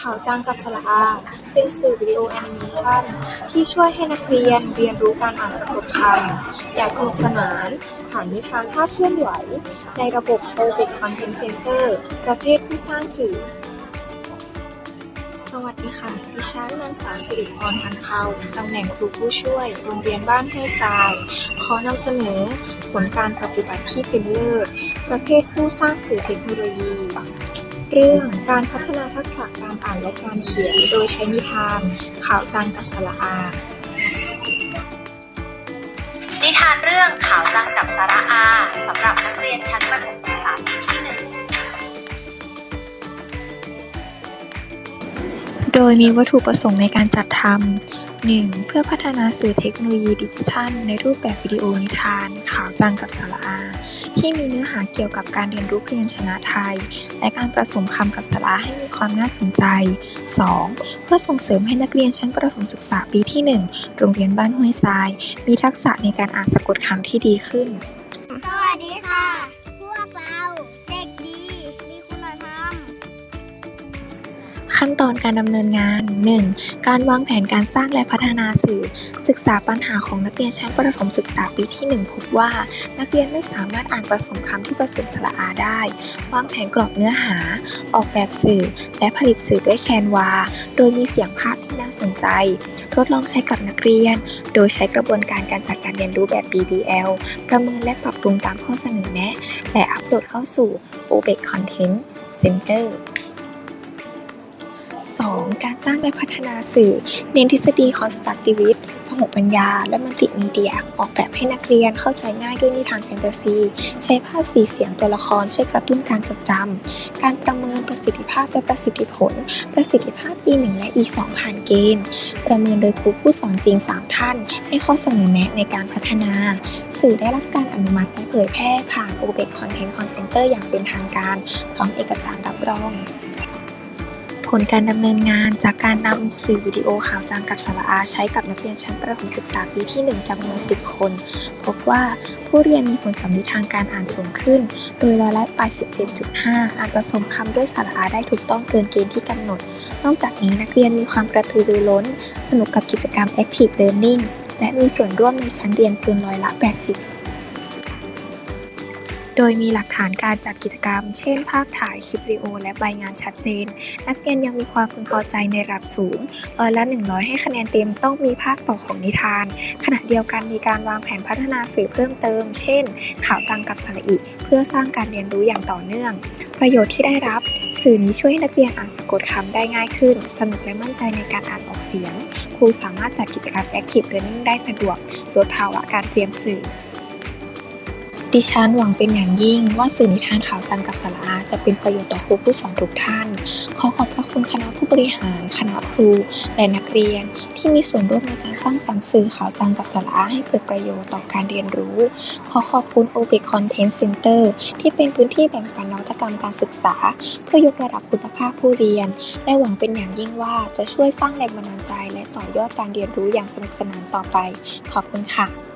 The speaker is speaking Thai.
ข่าวจังกับสระอา เป็นสื่อวิดีโอแอนิเมชันที่ช่วยให้นักเรียนเรียนรู้การอ่านสะกดคำอย่างสนุกสนานผ่านนิทานภาพเคลื่อนไหว ในระบบ Orbit Content Center ประเภทผู้สร้างสื่อ สวัสดีค่ะ ดิฉันนางสาวสิริพรพันเภาตำแหน่งครูผู้ช่วย โรงเรียนบ้านห้วยทราย ขอนำเสนอผลการปฏิบัติที่เป็นเลิศ ประเภทผู้สร้างสื่อเทคโนโลยี เรื่องการพัฒนาทักษะการอ่านและการเขียน โดยใช้นิทาน ข่าวจังกับสระอา นิทานเรื่องขาวจังกับสาระอาสำหรับนักเรียนชั้นประถมศึกษาปีที่หนึ่งโดยมีวัตถุประสงค์ในการจัดทำ 1. เพื่อพัฒนาสื่อเทคโนโลยีดิจิทัล ในรูปแบบวิดีโอนิทาน ข่าวจังกับสาระอา ที่มีเนื้อหาเกี่ยวกับการเรียนรู้พยัญชนะไทย และการผสมคำกับสาระให้มีความน่าสนใจ 2. เพื่อส่งเสริมให้นักเรียนชั้นประถมศึกษาปีที่ 1 โรงเรียนบ้านห้วยทราย มีทักษะในการอ่านสะกดคำที่ดีขึ้น ขั้นตอนการดำเนินงาน 1. การวางแผนการสร้างและพัฒนาสื่อ ศึกษาปัญหาของนักเรียนชั้นประถมศึกษาปีที่ 1 พบว่า นักเรียนไม่สามารถอ่านผสมคำที่ผสมสระอาได้ วางแผนกรอบเนื้อหา ออกแบบสื่อ และผลิตสื่อด้วยแคนวา โดยมีเสียงภาคที่น่าสนใจ ทดลองใช้กับนักเรียน โดยใช้กระบวนการการจัดการเรียนรู้แบบ BBL ประเมินและปรับปรุงตามข้อเสนอแนะ และอัปโหลดเข้าสู่ OBEC Content Center 2. การสร้างและพัฒนาสื่อ เน้นทฤษฎี constructivist พหุปัญญา และมัลติมีเดีย ออกแบบให้นักเรียนเข้าใจง่ายด้วยนิทานแฟนตาซี ใช้ภาพสีเสียงตัวละครช่วยกระตุ้นการจดจำ การประเมินประสิทธิภาพและประสิทธิผล ประสิทธิภาพ E1 และ E2 ผ่านเกณฑ์ ประเมินโดยครูผู้สอนจริง 3 ท่าน ให้ข้อเสนอแนะในการพัฒนา สื่อได้รับการอนุมัติและเผยแพร่ผ่าน OBEC Content Call Center อย่างเป็นทางการ พร้อมเอกสารรับรอง ผลการดำเนินงานจากการนำสื่อวิดีโอข่าวจังกับสาระอาใช้กับนักเรียนชั้นประถมศึกษาปีที่ 1จำนวน 10 คน พบว่าผู้เรียนมีผลสำลิดทางการอ่านสูงขึ้น โดยร้อยละ87.5 อ่านผสมคำด้วยสาระอาได้ถูกต้องเกินเกณฑ์ที่กำหนด นอกจากนี้นักเรียนมีความกระตือรือร้น สนุกกับกิจกรรม Active Learning และมีส่วนร่วมในชั้นเรียนเกินร้อยละ 80 โดยมีหลักฐานการจัดกิจกรรม เช่น ภาพถ่าย คลิปวิดีโอ และใบงานชัดเจน นักเรียนยังมีความพึงพอใจในระดับสูงร้อยละ 100 ให้คะแนนเต็มต้องมีภาคต่อของนิทาน ขณะเดียวกันมีการวางแผนพัฒนาสื่อเพิ่มเติม เช่น ข่าวจังกับสระอิ เพื่อสร้างการเรียนรู้อย่างต่อเนื่อง ประโยชน์ที่ได้รับสื่อนี้ช่วยให้นักเรียนอ่านสะกดคำได้ง่ายขึ้น สนุกและมั่นใจในการอ่านออกเสียง ครูสามารถจัดกิจกรรม Active Learning ได้สะดวก ลดภาวะการเตรียมสื่อ ดิฉันหวังเป็นอย่างยิ่งว่าสื่อนิทานข่าวจังกับสาระจะเป็นประโยชน์ต่อครูผู้สอนทุกท่าน ขอขอบพระคุณคณะผู้บริหาร คณะครู และนักเรียน ที่มีส่วนร่วมในการสร้างสรรค์สื่อข่าวจังกับสาระให้เกิดประโยชน์ต่อการเรียนรู้ ขอขอบคุณ OBIC Content Center ที่เป็นพื้นที่แบ่งปันนวัตกรรมการศึกษา เพื่อยกระดับคุณภาพผู้เรียน และหวังเป็นอย่างยิ่งว่าจะช่วยสร้างแรงบันดาลใจ และต่อยอดการเรียนรู้อย่างสนุกสนานต่อไป ขอบคุณค่ะ